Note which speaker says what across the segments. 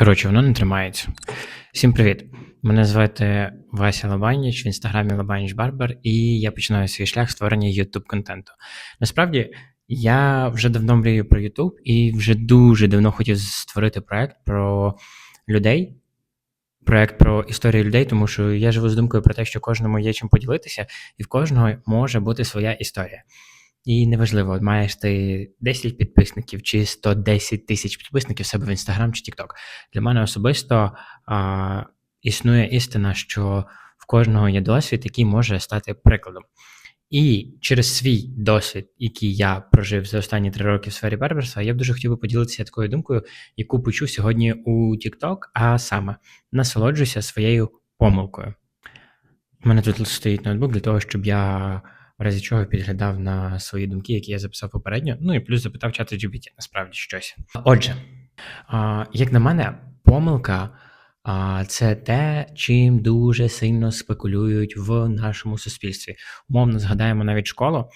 Speaker 1: Коротше, воно не тримається. Всім привіт! Мене звати Вася Лабаніч, в інстаграмі Лабаніч Барбер, і я починаю свій шлях створення youtube контенту. Насправді, я вже давно мрію про YouTube і вже дуже давно хотів створити проект про людей. Проект про історію людей, тому що я живу з думкою про те, що кожному є чим поділитися, і в кожного може бути своя історія. І неважливо, маєш ти 10 підписників чи 110 тисяч підписників себе в Інстаграм чи TikTok. Для мене особисто а, існує істина, що в кожного є досвід, який може стати прикладом. І через свій досвід, який я прожив за останні три роки в сфері барберства, я б дуже хотів би поділитися такою думкою, яку почув сьогодні у TikTok, а саме насолоджуйся своєю помилкою. У мене тут стоїть ноутбук для того, щоб я в разі чого підглядав на свої думки, які я записав попередньо. Ну і плюс запитав чати GPT, насправді щось. Отже, як на мене, помилка це те, чим дуже сильно спекулюють в нашому суспільстві. Умовно згадаємо навіть школу.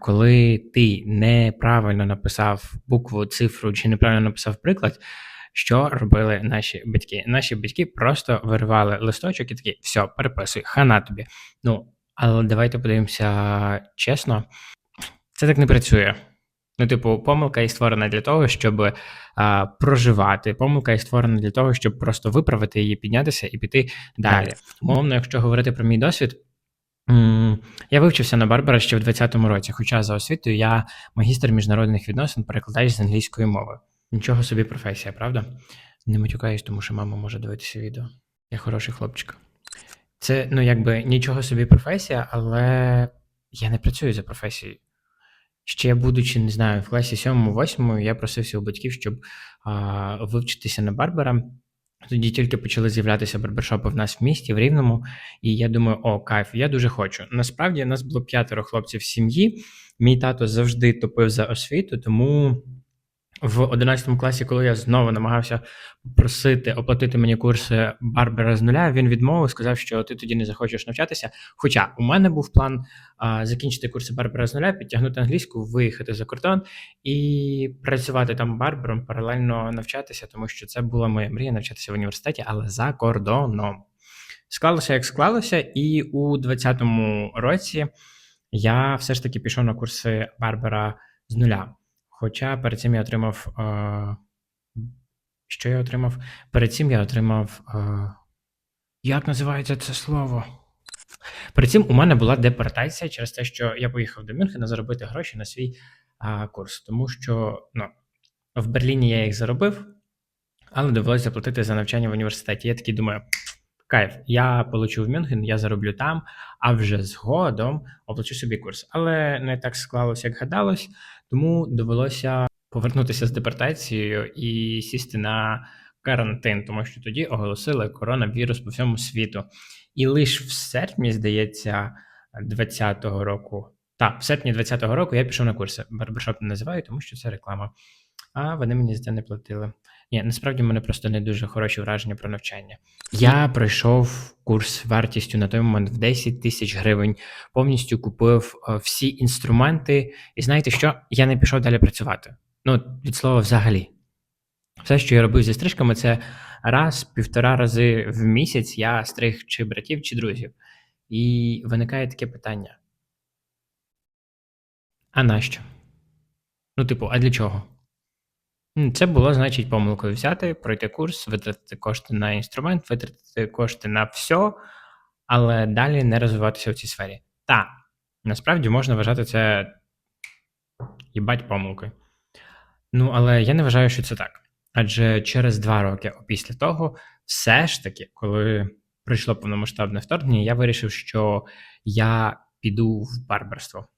Speaker 1: Коли ти неправильно написав букву, цифру чи неправильно написав приклад, що робили наші батьки? Наші батьки просто виривали листочок і такі, все, переписуй, хана тобі. Ну, але давайте подивимося чесно, це так не працює. Ну, типу, помилка і створена для того, щоб а, проживати. Помилка і створена для того, щоб просто виправити її, піднятися і піти далі. Умовно, якщо говорити про мій досвід, я вивчився на Барбара ще в 20-му році, хоча за освітою я магістр міжнародних відносин, перекладач з англійської мови. Нічого собі професія, правда? Не матюкаюсь, тому що мама може дивитися відео. Я хороший хлопчик. Це, ну, якби нічого собі професія, але я не працюю за професією. Ще будучи, не знаю, в класі 7-8, я просився у батьків, щоб а, вивчитися на барбера. Тоді тільки почали з'являтися барбершопи в нас в місті, в Рівному, і я думаю, о, кайф, я дуже хочу. Насправді, нас було п'ятеро хлопців в сім'ї. Мій тато завжди топив за освіту, тому в 11 класі, коли я знову намагався просити оплатити мені курси Барбера з нуля, він відмовив, сказав, що ти тоді не захочеш навчатися. Хоча у мене був план а, закінчити курси Барбера з нуля, підтягнути англійську, виїхати за кордон і працювати там барбером, паралельно навчатися, тому що це була моя мрія навчатися в університеті, але за кордоном. Склалося як склалося, і у 20-му році я все ж таки пішов на курси Барбера з нуля. Хоча перед цим я отримав. Е, що я отримав? Перед цим я отримав. Е, як називається це слово? Перед цим у мене була депортація через те, що я поїхав до Мюнхена заробити гроші на свій е, курс. Тому що ну, в Берліні я їх заробив, але довелося заплатити за навчання в університеті. Я такий думаю. Кайф, я получу в Мюнхен, я зароблю там, а вже згодом оплачу собі курс. Але не так склалося, як гадалось, тому довелося повернутися з депортацією і сісти на карантин, тому що тоді оголосили коронавірус по всьому світу. І лише в серпні, здається, 20-го року. Так, в серпні 20-го року я пішов на курси. Барбершоп не називаю, тому що це реклама. А вони мені за це не платили. Ні, насправді в мене просто не дуже хороші враження про навчання. Я пройшов курс вартістю на той момент в 10 тисяч гривень, повністю купив е, всі інструменти, і знаєте що? Я не пішов далі працювати. Ну, від слова, взагалі. Все, що я робив зі стрижками, це раз, півтора рази в місяць я стриг чи братів, чи друзів. І виникає таке питання: а нащо? Ну, типу, а для чого? Це було, значить, помилкою взяти, пройти курс, витратити кошти на інструмент, витратити кошти на все, але далі не розвиватися в цій сфері. Так, насправді можна вважати це їбать помилкою. Ну, але я не вважаю, що це так. Адже через два роки після того, все ж таки, коли прийшло повномасштабне вторгнення, я вирішив, що я піду в барберство.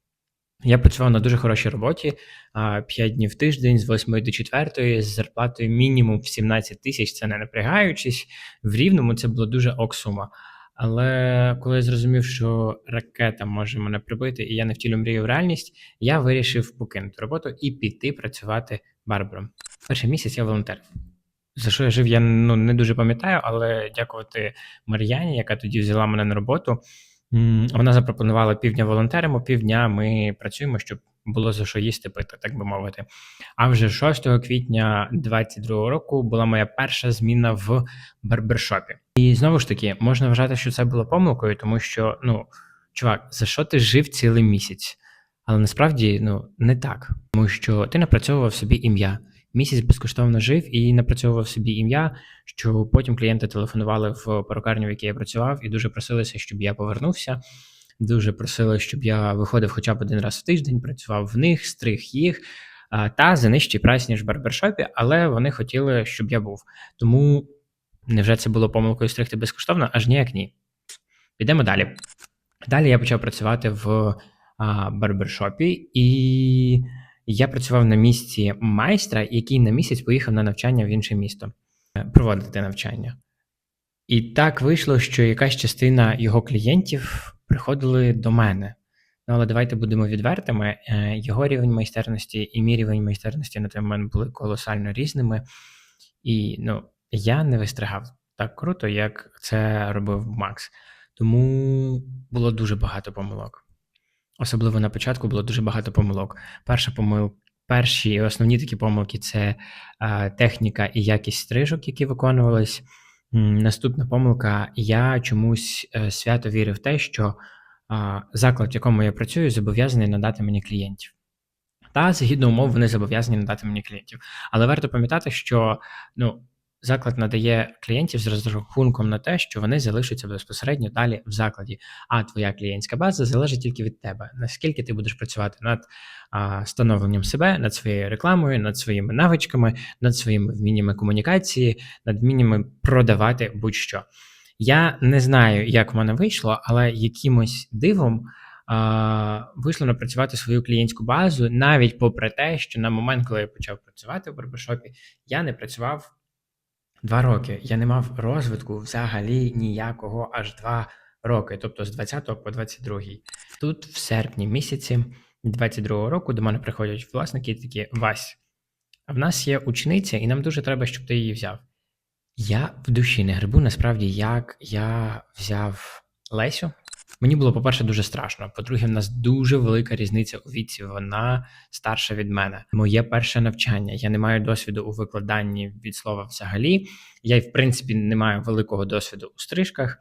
Speaker 1: Я працював на дуже хорошій роботі 5 днів в тиждень з 8 до 4, з зарплатою мінімум в 17 тисяч, це не напрягаючись. В рівному це було дуже ок сума. Але коли я зрозумів, що ракета може мене прибити, і я не втілю мрію в реальність, я вирішив покинути роботу і піти працювати барбером. Перший місяць я волонтер. За що я жив, я ну, не дуже пам'ятаю, але дякувати Мар'яні, яка тоді взяла мене на роботу. Вона запропонувала півдня волонтеримо, півдня ми працюємо, щоб було за що їсти пити, так би мовити. А вже 6 квітня 2022 року була моя перша зміна в барбершопі. І знову ж таки, можна вважати, що це було помилкою, тому що, ну, чувак, за що ти жив цілий місяць? Але насправді ну, не так, тому що ти напрацьовував собі ім'я. Місяць безкоштовно жив і напрацьовував собі ім'я, що потім клієнти телефонували в перукарню, в якій я працював, і дуже просилися, щоб я повернувся. Дуже просили, щоб я виходив хоча б один раз в тиждень, працював в них, стриг їх та за нижчий прайс, ніж в барбершопі, але вони хотіли, щоб я був. Тому невже це було помилкою стригти безкоштовно? Аж ніяк ні. Підемо далі. Далі я почав працювати в а, барбершопі, і я працював на місці майстра, який на місяць поїхав на навчання в інше місто е, проводити навчання. І так вийшло, що якась частина його клієнтів приходили до мене. Ну, але давайте будемо відвертими. Е, його рівень майстерності і мій рівень майстерності на той момент були колосально різними. І ну, я не вистригав так круто, як це робив Макс. Тому було дуже багато помилок. Особливо на початку було дуже багато помилок. Перша помилка, перші і основні такі помилки це техніка і якість стрижок, які виконувались. Наступна помилка: я чомусь е, свято вірив в те, що заклад, в якому я працюю, зобов'язаний надати мені клієнтів. Та згідно умов вони зобов'язані надати мені клієнтів. Але варто пам'ятати, що ну, заклад надає клієнтів з розрахунком на те, що вони залишаться безпосередньо далі в закладі. А твоя клієнтська база залежить тільки від тебе. Наскільки ти будеш працювати над а, становленням себе, над своєю рекламою, над своїми навичками, над своїми вміннями комунікації, над вміннями продавати будь-що. Я не знаю, як в мене вийшло, але якимось дивом. Вийшло напрацювати свою клієнтську базу навіть попри те, що на момент, коли я почав працювати в барбершопі, я не працював Два роки. Я не мав розвитку взагалі ніякого аж два роки, тобто з 20 по 22. Тут, в серпні місяці 22 року, до мене приходять власники і такі: Вась, а в нас є учениця, і нам дуже треба, щоб ти її взяв. Я в душі не грибу, насправді, як я взяв Лесю. Мені було, по-перше, дуже страшно. По-друге, в нас дуже велика різниця у віці. Вона старша від мене. Моє перше навчання. Я не маю досвіду у викладанні від слова взагалі. Я, й в принципі, не маю великого досвіду у стрижках.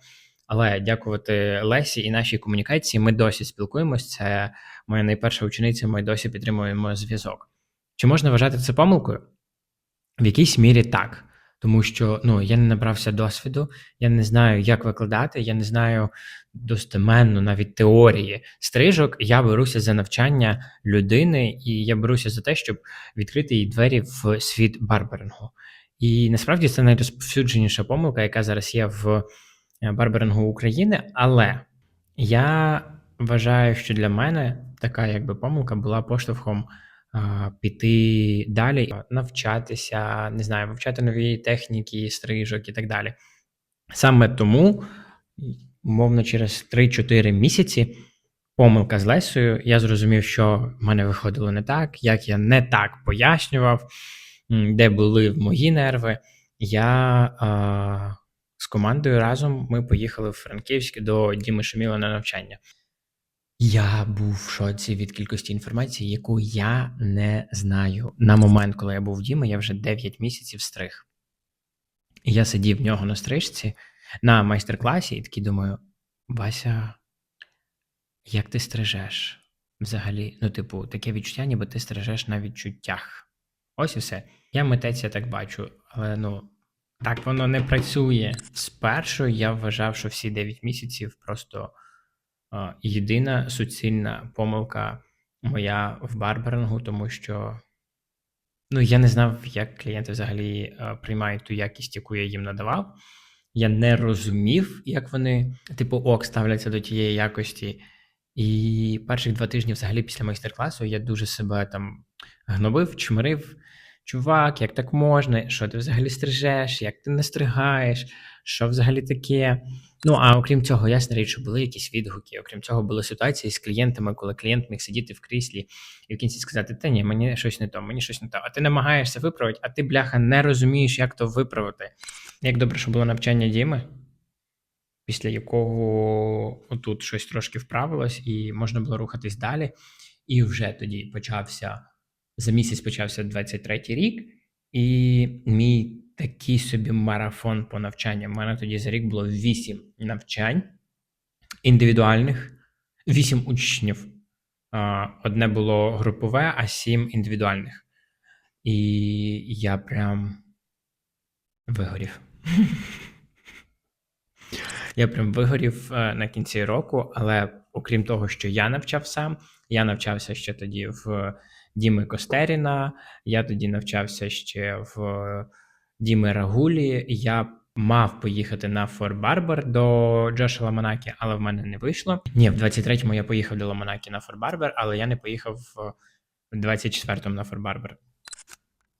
Speaker 1: Але дякувати Лесі і нашій комунікації, ми досі спілкуємось. Це моя найперша учениця. Ми досі підтримуємо зв'язок. Чи можна вважати це помилкою? В якійсь мірі так. Тому що ну я не набрався досвіду, я не знаю, як викладати, я не знаю достеменно навіть теорії стрижок. Я беруся за навчання людини, і я беруся за те, щоб відкрити їй двері в світ барберингу. І насправді це найрозповсюдженіша помилка, яка зараз є в е, барберингу України. Але я вважаю, що для мене така якби помилка була поштовхом піти далі, навчатися, не знаю, вивчати нові техніки, стрижок і так далі. Саме тому, умовно, через 3-4 місяці помилка з Лесою, я зрозумів, що в мене виходило не так, як я не так пояснював, де були мої нерви. Я а, з командою разом ми поїхали в Франківськ до Діми Шуміла на навчання. Я був в шоці від кількості інформації, яку я не знаю. На момент, коли я був в Діми, я вже 9 місяців стриг. І я сидів в нього на стрижці на майстер-класі і такий думаю: Вася, як ти стрижеш взагалі? Ну, типу, таке відчуття, ніби ти стрижеш на відчуттях. Ось і все. Я митець, я так бачу, але ну, так воно не працює. Спершу я вважав, що всі 9 місяців просто. Єдина суцільна помилка моя в барберингу, тому що ну, я не знав, як клієнти взагалі е, приймають ту якість, яку я їм надавав. Я не розумів, як вони, типу, ок, ставляться до тієї якості. І перших два тижні, взагалі, після майстер-класу, я дуже себе там гнобив, чмирив. Чувак, як так можна? Що ти взагалі стрижеш? Як ти не стригаєш? Що взагалі таке? Ну а окрім цього, ясна річ, що були якісь відгуки. Окрім цього, були ситуації з клієнтами, коли клієнт міг сидіти в кріслі і в кінці сказати: Та ні, мені щось не то, мені щось не то. А ти намагаєшся виправити, а ти, бляха, не розумієш, як то виправити. Як добре, що було навчання Діми, після якого тут щось трошки вправилось, і можна було рухатись далі. І вже тоді почався за місяць почався 23-й рік, і мій такий собі марафон по навчанням. У мене тоді за рік було 8 навчань індивідуальних, 8 учнів. Одне було групове, а 7 індивідуальних. І я прям вигорів. Я прям вигорів е, на кінці року, але окрім того, що я навчав сам, я навчався ще тоді в Діми Костеріна, я тоді навчався ще в Діми Рагулі. Я мав поїхати на Фор Барбер до Джоша Ламанакі, але в мене не вийшло. Ні, в 23-му я поїхав до Ламанакі на Фор Барбер, але я не поїхав в 24-му на Фор Барбер.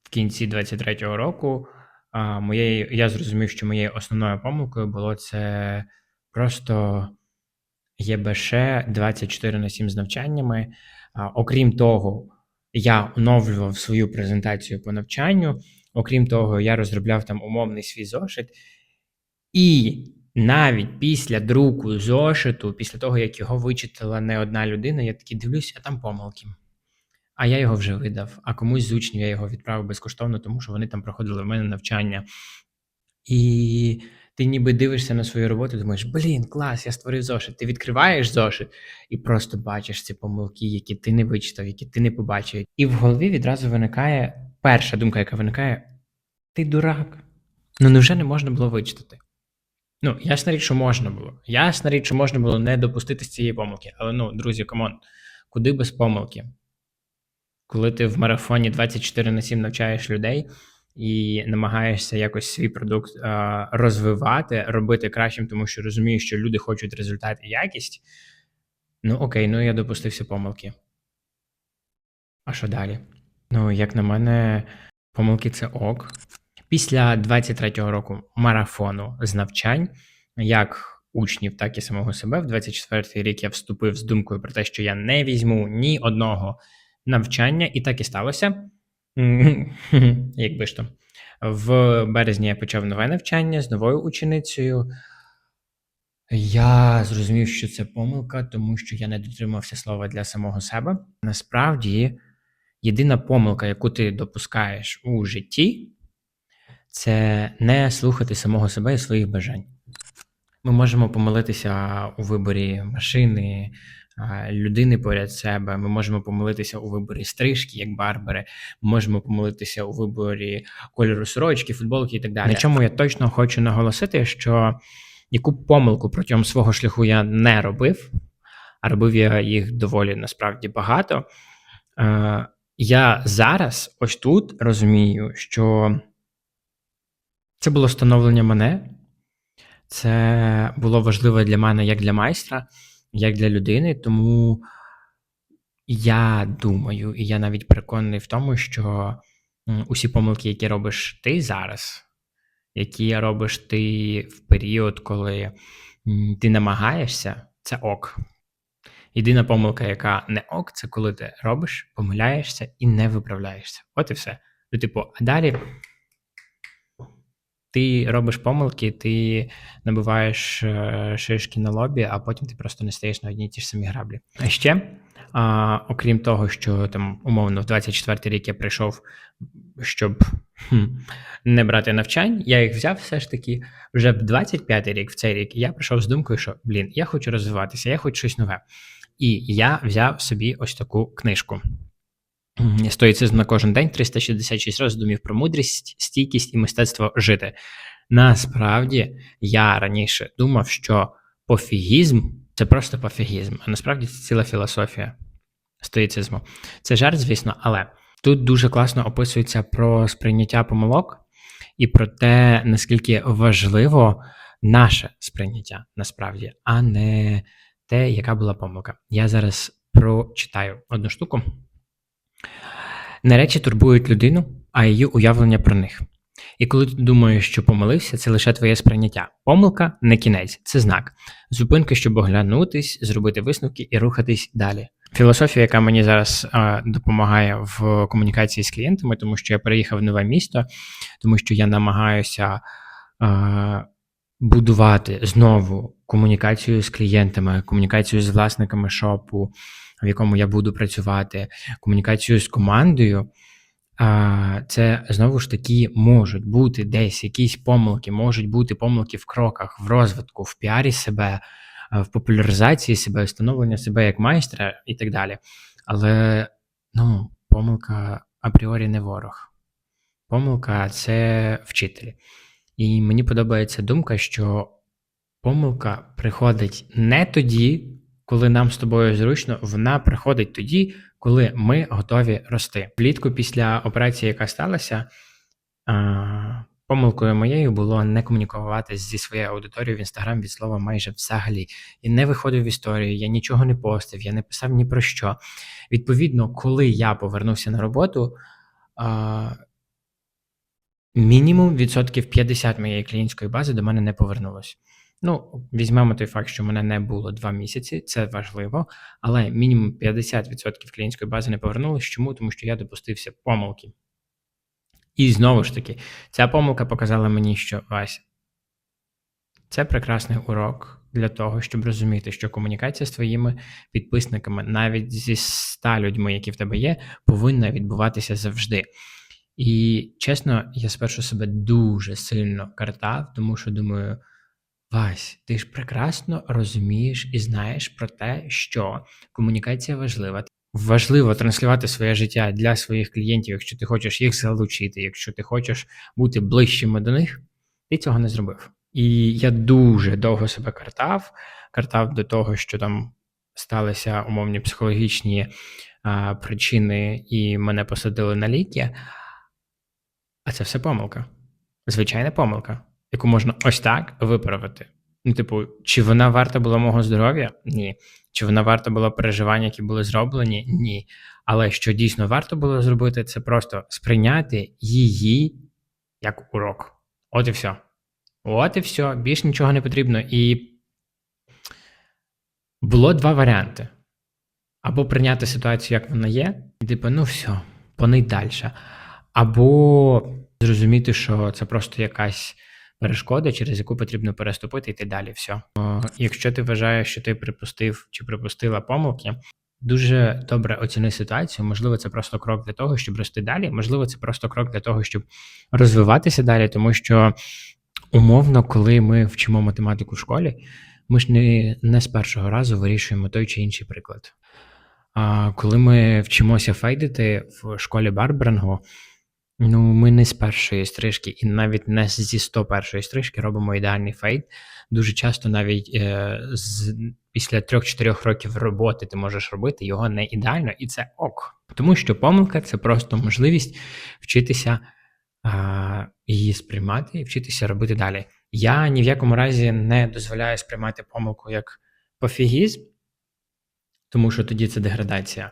Speaker 1: В кінці 23-го року а, моєю, я зрозумів, що моєю основною помилкою було це просто ЄБШ 24 на 7 з навчаннями. Окрім того, я оновлював свою презентацію по навчанню. Окрім того, я розробляв там умовний свій зошит. І навіть після друку зошиту, після того, як його вичитала не одна людина, я такий дивлюся, а там помилки. А я його вже видав. А комусь з учнів я його відправив безкоштовно, тому що вони там проходили в мене навчання. І ти ніби дивишся на свою роботу, думаєш, блін, клас, я створив зошит. Ти відкриваєш зошит і просто бачиш ці помилки, які ти не вичитав, які ти не побачив. І в голові відразу виникає перша думка, яка виникає: ти дурак. Ну невже не можна було вичитати? Ну, ясна річ, що можна було. Ясна річ, що можна було не допустити цієї помилки. Але ну, друзі, камон, куди без помилки? Коли ти в марафоні 24 на 7 навчаєш людей і намагаєшся якось свій продукт а, розвивати, робити кращим, тому що розумієш, що люди хочуть результат і якість. Ну окей, ну я допустився помилки. А що далі? Ну, як на мене, помилки це ок. Після 23-го року марафону з навчань, як учнів, так і самого себе, в 24-й рік я вступив з думкою про те, що я не візьму ні одного навчання, і так і сталося. Якби ж то. В березні я почав нове навчання з новою ученицею. Я зрозумів, що це помилка, тому що я не дотримався слова для самого себе. Насправді, єдина помилка, яку ти допускаєш у житті, це не слухати самого себе і своїх бажань. Ми можемо помилитися у виборі машини, людини поряд себе. Ми можемо помилитися у виборі стрижки, як барбери. Ми можемо помилитися у виборі кольору сорочки, футболки і так далі. На чому я точно хочу наголосити, що яку помилку протягом свого шляху я не робив, а робив я їх доволі насправді багато. Я зараз ось тут розумію, що це було становлення мене, це було важливо для мене як для майстра, як для людини. Тому я думаю, і я навіть переконаний в тому, що усі помилки, які робиш ти зараз, які робиш ти в період, коли ти намагаєшся, це ок. Єдина помилка, яка не ок, це коли ти робиш, помиляєшся і не виправляєшся. От і все. Ну, типу, а далі ти робиш помилки, ти набиваєш е, шишки на лобі, а потім ти просто не стаєш на одній ті ж самі граблі. А ще, а, окрім того, що там умовно в 24-й рік я прийшов, щоб хм, не брати навчань, я їх взяв все ж таки. Вже в 25-й рік, в цей рік, я прийшов з думкою, що блін, я хочу розвиватися, я хочу щось нове. І я взяв собі ось таку книжку. Стоїцизм на кожен день 366 роздумів про мудрість, стійкість і мистецтво жити. Насправді, я раніше думав, що пофігізм це просто пофігізм, а насправді це ціла філософія стоїцизму. Це жарт, звісно, але тут дуже класно описується про сприйняття помилок і про те, наскільки важливо наше сприйняття насправді, а не те, яка була помилка. Я зараз прочитаю одну штуку. Не речі турбують людину, а її уявлення про них. І коли ти думаєш, що помилився, це лише твоє сприйняття. Помилка не кінець, це знак. Зупинка, щоб оглянутись, зробити висновки і рухатись далі. Філософія, яка мені зараз а, допомагає в комунікації з клієнтами, тому що я переїхав в нове місто, тому що я намагаюся а, будувати знову комунікацію з клієнтами, комунікацію з власниками шопу, в якому я буду працювати, комунікацію з командою. Це знову ж таки можуть бути десь якісь помилки, можуть бути помилки в кроках, в розвитку, в піарі себе, в популяризації себе, встановлення себе як майстра і так далі. Але ну, помилка апріорі не ворог. Помилка це вчитель. І мені подобається думка, що помилка приходить не тоді, коли нам з тобою зручно, вона приходить тоді, коли ми готові рости. Влітку після операції, яка сталася, помилкою моєю було не комунікувати зі своєю аудиторією в інстаграм від слова майже взагалі. Я не виходив в історію, я нічого не постив, я не писав ні про що. Відповідно, коли я повернувся на роботу. Мінімум відсотків 50 моєї клієнтської бази до мене не повернулось. Ну, візьмемо той факт, що мене не було два місяці, це важливо, але мінімум 50% клієнтської бази не повернулось. Чому? Тому що я допустився помилки. І знову ж таки, ця помилка показала мені, що Вася, це прекрасний урок для того, щоб розуміти, що комунікація з твоїми підписниками, навіть зі ста людьми, які в тебе є, повинна відбуватися завжди. І чесно, я спершу себе дуже сильно картав, тому що думаю. Вась, ти ж прекрасно розумієш і знаєш про те, що комунікація важлива. Важливо транслювати своє життя для своїх клієнтів, якщо ти хочеш їх залучити, якщо ти хочеш бути ближчими до них, ти цього не зробив. І я дуже довго себе картав, картав до того, що там сталися умовні психологічні а, причини, і мене посадили на ліки. А це все помилка. Звичайна помилка яку можна ось так виправити. Ну, типу, чи вона варта була мого здоров'я? Ні. Чи вона варта була переживань, які були зроблені? Ні. Але що дійсно варто було зробити, це просто сприйняти її як урок. От і все. От і все. Більш нічого не потрібно. І було два варіанти: або прийняти ситуацію, як вона є, і типу, ну все, понить далі. Або зрозуміти, що це просто якась перешкода, через яку потрібно переступити йти далі. Все. Якщо ти вважаєш, що ти припустив чи припустила помилки, дуже добре оціни ситуацію. Можливо, це просто крок для того, щоб рости далі. Можливо, це просто крок для того, щоб розвиватися далі, тому що умовно, коли ми вчимо математику в школі, ми ж не, не з першого разу вирішуємо той чи інший приклад. А коли ми вчимося фейдити в школі Барберингу, Ну, ми не з першої стрижки, і навіть не зі 101-ї стрижки робимо ідеальний фейд. Дуже часто, навіть е, з після 3-4 років роботи ти можеш робити його не ідеально, і це ок. Тому що помилка це просто можливість вчитися е, її сприймати і вчитися робити далі. Я ні в якому разі не дозволяю сприймати помилку як пофігізм, тому що тоді це деградація.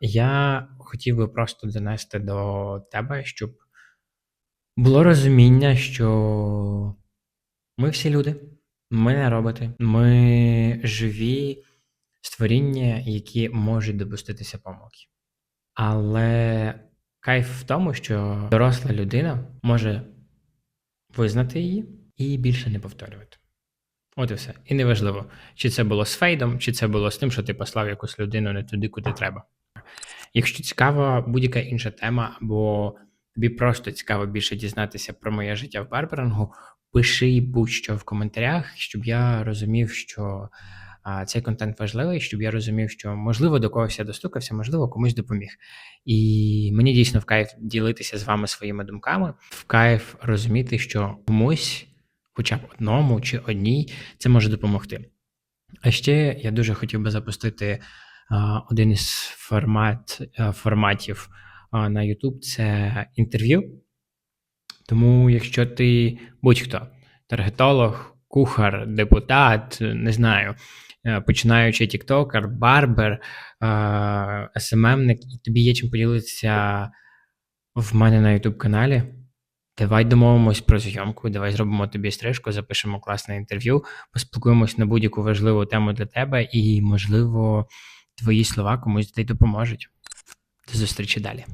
Speaker 1: Я хотів би просто донести до тебе, щоб було розуміння, що ми всі люди, ми не роботи, ми живі створіння, які можуть допуститися помилки. Але кайф в тому, що доросла людина може визнати її і більше не повторювати. От і все. І неважливо, чи це було з фейдом, чи це було з тим, що ти послав якусь людину не туди, куди треба. Якщо цікава будь-яка інша тема, або тобі просто цікаво більше дізнатися про моє життя в барберингу, пиши будь-що в коментарях, щоб я розумів, що а, цей контент важливий, щоб я розумів, що можливо до когось я достукався, можливо, комусь допоміг. І мені дійсно в кайф ділитися з вами своїми думками, в кайф розуміти, що комусь хоча б одному чи одній, це може допомогти. А ще я дуже хотів би запустити один із формат, форматів на YouTube це інтерв'ю. Тому, якщо ти будь-хто таргетолог, кухар, депутат, не знаю, починаючи тіктокер, барбер, СММник, і тобі є чим поділитися в мене на YouTube каналі. Давай домовимось про зйомку, давай зробимо тобі стрижку, запишемо класне інтерв'ю, поспілкуємось на будь-яку важливу тему для тебе, і, можливо, твої слова комусь допоможуть. До зустрічі далі.